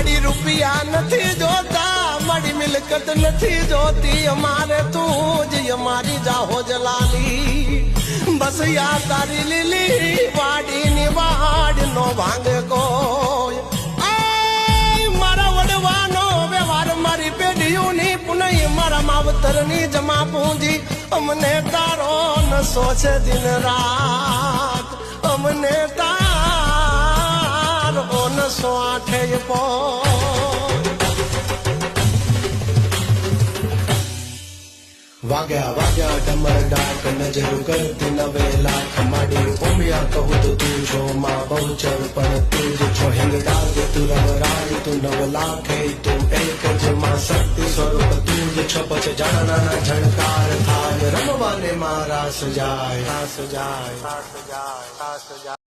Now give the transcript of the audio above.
આડી રૂપિયા નથી જોતા મડી મિલકત નથી જોતી અમારે તું જે મારી જહો જલાલી બસ યાદારી લીલી વાડી ને વાડી નો વાંગ કોઈ આ મારા વડવા નો વેવાર મારી પેડીઓની પુનય મારા માવતર ની જમા પૂંધી અમને તારો ન સોચે દિન રાત અમને તાર ઓ ન સો આઠે યપો वाग्या वाग्या डमर डाक नजर कर दिन वेला खमाड़ी ओमिया कहो तो तू जो माँ बहुचर पर तुझ जो हिंग डाग तू रव राय तू नव लाख है तू एक जमा शक्ति स्वरूप तू जो छपच जाना ना ना झंकार थार रमवाने मारा सजाए सजाए सजाए सजाए